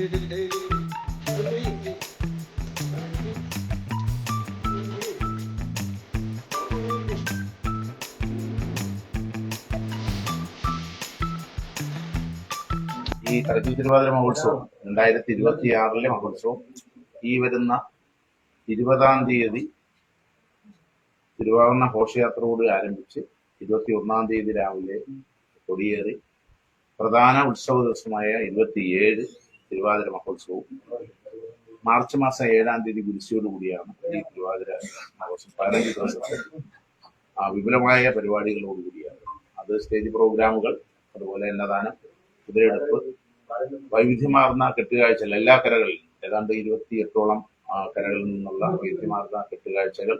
ഈ തലച്ചു തിരുവാതിര മഹോത്സവം രണ്ടായിരത്തി ഇരുപത്തി ആറിലെ മഹോത്സവം. ഈ വരുന്ന ഇരുപതാം തീയതി തിരുവാഭരണ ഘോഷയാത്രയോട് ആരംഭിച്ച് ഇരുപത്തി ഒന്നാം തീയതി രാവിലെ കൊടിയേറി പ്രധാന ഉത്സവ ദിവസമായ ഇരുപത്തിയേഴ് തിരുവാതിര മഹോത്സവവും. മാർച്ച് മാസം ഏഴാം തീയതി കുരിശിയോടുകൂടിയാണ് ഈ തിരുവാതിര മഹോത്സവം. പതിനഞ്ച് ദിവസത്തെ വിപുലമായ പരിപാടികളോടുകൂടിയാണ് അത് സ്റ്റേജ് പ്രോഗ്രാമുകൾ അതുപോലെ അന്നദാനം കുതിരയെടുപ്പ് വൈവിധ്യമാർന്ന കെട്ടുകാഴ്ചകൾ എല്ലാ കരകളിലും ഏതാണ്ട് ഇരുപത്തി എട്ടോളം കരകളിൽ നിന്നുള്ള വൈവിധ്യമാർന്ന കെട്ടുകാഴ്ചകൾ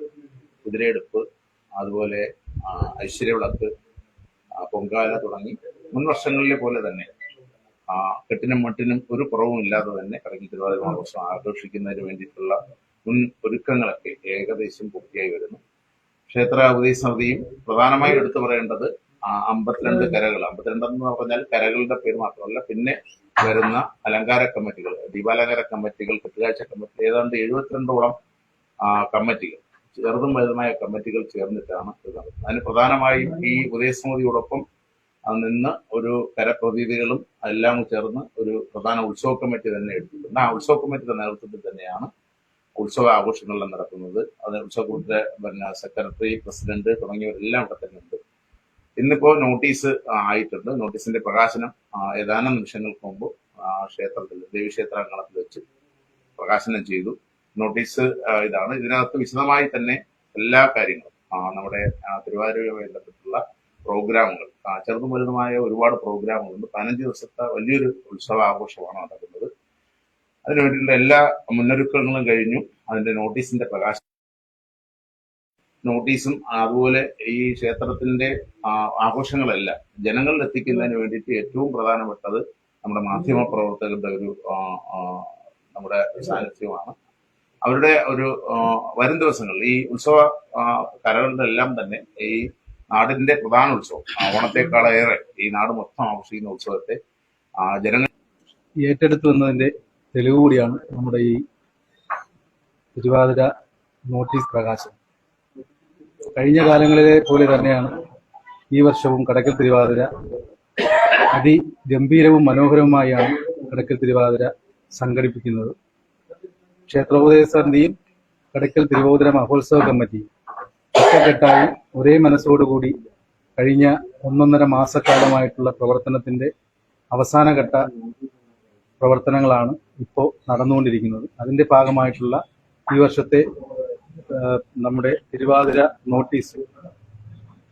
കുതിരയെടുപ്പ് അതുപോലെ ഐശ്വര്യവിളക്ക് പൊങ്കാല തുടങ്ങി മുൻ വർഷങ്ങളിലെ പോലെ തന്നെ ആ, കെട്ടിനും മട്ടിനും ഒരു കുറവും ഇല്ലാതെ തന്നെ കടക്കി തിരുവാതിര മഹോത്സവം ആഘോഷിക്കുന്നതിന് വേണ്ടിയിട്ടുള്ള മുൻ ഒരുക്കങ്ങളൊക്കെ ഏകദേശം പൂർത്തിയായി വരുന്നു. ക്ഷേത്ര ഉപദേശ സമിതിയും പ്രധാനമായും എടുത്തു പറയേണ്ടത് അമ്പത്തിരണ്ട് കരകൾ അമ്പത്തിരണ്ട് എന്ന് പറഞ്ഞാൽ കരകളുടെ പേര് മാത്രമല്ല പിന്നെ വരുന്ന അലങ്കാര കമ്മിറ്റികൾ ദീപാലങ്കാര കമ്മിറ്റികൾ കെട്ടുകാഴ്ച കമ്മിറ്റി ഏതാണ്ട് എഴുപത്തിരണ്ടോളം കമ്മിറ്റികൾ ചെറുതും വലുതുമായ കമ്മിറ്റികൾ ചേർന്നിട്ടാണ് ഇത് നടത്തുന്നത്. അതിന് പ്രധാനമായും ഈ ഉപദേശസമിതിയോടൊപ്പം അത് നിന്ന് ഒരു കരപ്രതിനിധികളും എല്ലാം ചേർന്ന് ഒരു പ്രധാന ഉത്സവ കമ്മിറ്റി തന്നെ എടുത്തിട്ടുണ്ട്. ആ ഉത്സവ കമ്മിറ്റിയുടെ നേതൃത്വത്തിൽ തന്നെയാണ് ഉത്സവ ആഘോഷങ്ങളെല്ലാം നടക്കുന്നത്. അത് ഉത്സവ കമ്മിറ്റിയുടെ പിന്നെ സെക്രട്ടറി പ്രസിഡന്റ് തുടങ്ങിയവരെല്ലാം ഇവിടെ തന്നെ ഉണ്ട്. ഇന്നിപ്പോ നോട്ടീസ് ആയിട്ടുണ്ട്. നോട്ടീസിന്റെ പ്രകാശനം ഏതാനും നിമിഷങ്ങൾക്ക് മുമ്പ് ക്ഷേത്രത്തിൽ ദേവീക്ഷേത്ര അങ്കണത്തിൽ വെച്ച് പ്രകാശനം ചെയ്തു. നോട്ടീസ് ഇതാണ്. ഇതിനകത്ത് വിശദമായി തന്നെ എല്ലാ കാര്യങ്ങളും നമ്മുടെ തിരുവാതിരയുമായി ബന്ധപ്പെട്ടുള്ള പ്രോഗ്രാമുകൾ ചെറുതും വലുതുമായ ഒരുപാട് പ്രോഗ്രാമുകളുണ്ട്. പതിനഞ്ച് ദിവസത്തെ വലിയൊരു ഉത്സവ ആഘോഷമാണ് നടക്കുന്നത് അതിനുവേണ്ടിയുള്ള എല്ലാ മുന്നൊരുക്കങ്ങളും കഴിഞ്ഞു. അതിന്റെ നോട്ടീസിന്റെ പ്രകാശനം നോട്ടീസും അതുപോലെ ഈ ക്ഷേത്രത്തിന്റെ ആഘോഷങ്ങളെല്ലാം ജനങ്ങളിൽ എത്തിക്കുന്നതിന് വേണ്ടിയിട്ട് ഏറ്റവും പ്രധാനപ്പെട്ടത് നമ്മുടെ മാധ്യമ പ്രവർത്തകരുടെ ഒരു നമ്മുടെ സാന്നിധ്യമാണ്. അവരുടെ ഒരു വരും ദിവസങ്ങളിൽ ഈ ഉത്സവ എല്ലാം തന്നെ ഈ നാടിന്റെ പ്രധാന ഉത്സവം ഓണത്തെക്കാളേറെ ഈ നാട് മൊത്തം ആഘോഷിക്കുന്ന ഉത്സവത്തെ ജനങ്ങൾ ഏറ്റെടുത്തു വന്നതിന്റെ തെളിവ് കൂടിയാണ് നമ്മുടെ ഈ തിരുവാതിര നോട്ടീസ് പ്രകാശം. കഴിഞ്ഞ കാലങ്ങളിലെ പോലെ തന്നെയാണ് ഈ വർഷവും കടക്കൽ തിരുവാതിര. അതിഗംഭീരവും മനോഹരവുമായാണ് കടക്കൽ തിരുവാതിര സംഘടിപ്പിക്കുന്നത്. ക്ഷേത്രോപദേശ സമിതിയും കടക്കൽ തിരുവോതിര മഹോത്സവ കമ്മിറ്റിയും ഒറ്റക്കെട്ടായി ഒരേ മനസ്സോടുകൂടി കഴിഞ്ഞ ഒന്നൊന്നര മാസക്കാലമായിട്ടുള്ള പ്രവർത്തനത്തിന്റെ അവസാനഘട്ട പ്രവർത്തനങ്ങളാണ് ഇപ്പോൾ നടന്നുകൊണ്ടിരിക്കുന്നത്. അതിന്റെ ഭാഗമായിട്ടുള്ള ഈ വർഷത്തെ നമ്മുടെ തിരുവാതിര നോട്ടീസ്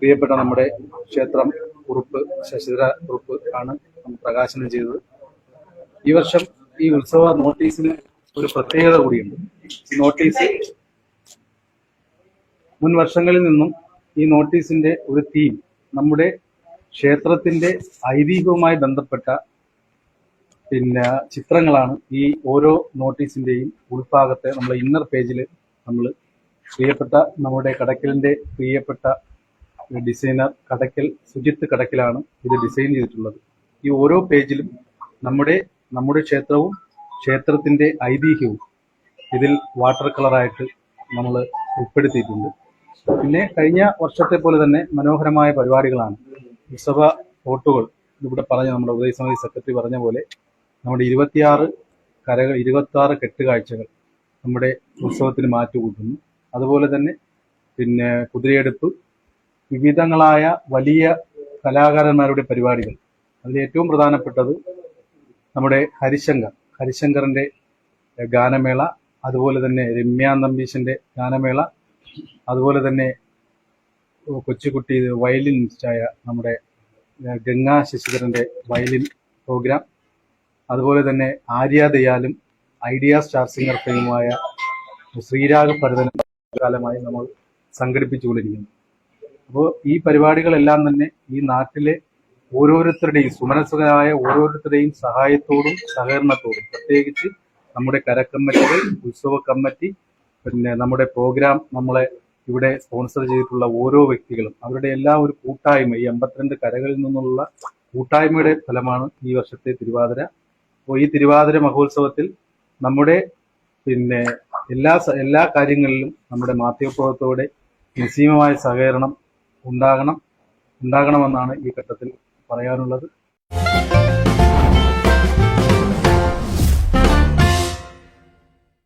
പ്രിയപ്പെട്ട നമ്മുടെ ക്ഷേത്രം കുറുപ്പ് ശശിധര കുറുപ്പ് ആണ് പ്രകാശനം ചെയ്തത്. ഈ വർഷം ഈ ഉത്സവ നോട്ടീസിന് ഒരു പ്രത്യേകത കൂടിയുണ്ട്. നോട്ടീസ് മുൻ വർഷങ്ങളിൽ നിന്നും ഈ നോട്ടീസിന്റെ ഒരു തീം നമ്മുടെ ക്ഷേത്രത്തിന്റെ ഐതിഹ്യവുമായി ബന്ധപ്പെട്ട പിന്നെ ചിത്രങ്ങളാണ് ഈ ഓരോ നോട്ടീസിന്റെയും ഉൾഭാഗത്തെ നമ്മൾ ഇന്നർ പേജിൽ നമ്മൾ പ്രിയപ്പെട്ട നമ്മുടെ കടക്കലിന്റെ പ്രിയപ്പെട്ട ഡിസൈനർ കടക്കൽ സുജിത്ത് കടക്കലാണ് ഇത് ഡിസൈൻ ചെയ്തിട്ടുള്ളത്. ഈ ഓരോ പേജിലും നമ്മുടെ നമ്മുടെ ക്ഷേത്രവും ക്ഷേത്രത്തിന്റെ ഐതിഹ്യവും ഇതിൽ വാട്ടർ കളറായിട്ട് നമ്മൾ ഉൾപ്പെടുത്തിയിട്ടുണ്ട്. പിന്നെ കഴിഞ്ഞ വർഷത്തെ പോലെ തന്നെ മനോഹരമായ പരിപാടികളാണ്. ഉത്സവ വോട്ടുകൾ. ഇവിടെ പറഞ്ഞ നമ്മുടെ ഉദയസമിതി സെക്രട്ടറി പറഞ്ഞ പോലെ നമ്മുടെ ഇരുപത്തിയാറ് കരകൾ ഇരുപത്തി ആറ് കെട്ടുകാഴ്ചകൾ നമ്മുടെ ഉത്സവത്തിന് മാറ്റുകൂട്ടുന്നു. അതുപോലെ തന്നെ പിന്നെ കുതിരയെടുപ്പ് വിവിധങ്ങളായ വലിയ കലാകാരന്മാരുടെ പരിപാടികൾ. അതിൽ ഏറ്റവും പ്രധാനപ്പെട്ടത് നമ്മുടെ ഹരിശങ്കർ. ഹരിശങ്കറിന്റെ ഗാനമേള അതുപോലെ തന്നെ രമ്യാ നമ്പീശന്റെ ഗാനമേള അതുപോലെ തന്നെ കൊച്ചുകുട്ടി വയലിനിസ്റ്റായ നമ്മുടെ ഗംഗാ ശശിധരന്റെ വയലിൻ പ്രോഗ്രാം. അതുപോലെ തന്നെ ആര്യ ദയാലും ഐഡിയ സ്റ്റാർ സിംഗർ ഫെയിമുമായ ശ്രീരാഗ ഭരതനും കാലമായി നമ്മൾ സംഘടിപ്പിച്ചുകൊണ്ടിരിക്കുന്നു. അപ്പോൾ ഈ പരിപാടികളെല്ലാം തന്നെ ഈ നാട്ടിലെ ഓരോരുത്തരുടെയും സുമനസ്സുകരായ ഓരോരുത്തരുടെയും സഹായത്തോടും സഹകരണത്തോടും പ്രത്യേകിച്ച് നമ്മുടെ കരക്കമ്മിറ്റികൾ ഉത്സവ കമ്മിറ്റി പിന്നെ നമ്മുടെ പ്രോഗ്രാം നമ്മളെ ഇവിടെ സ്പോൺസർ ചെയ്തിട്ടുള്ള ഓരോ വ്യക്തികളും അവരുടെ എല്ലാ ഒരു കൂട്ടായ്മ ഈ എൺപത്തിരണ്ട് കരകളിൽ നിന്നുള്ള കൂട്ടായ്മയുടെ ഫലമാണ് ഈ വർഷത്തെ തിരുവാതിര. അപ്പോൾ ഈ തിരുവാതിര മഹോത്സവത്തിൽ നമ്മുടെ പിന്നെ എല്ലാ എല്ലാ കാര്യങ്ങളിലും നമ്മുടെ മാധ്യമപ്രവർത്തകരുടെ നിസ്സീമമായ സഹകരണം ഉണ്ടാകണം ഉണ്ടാകണമെന്നാണ് ഈ ഘട്ടത്തിൽ പറയാനുള്ളത്.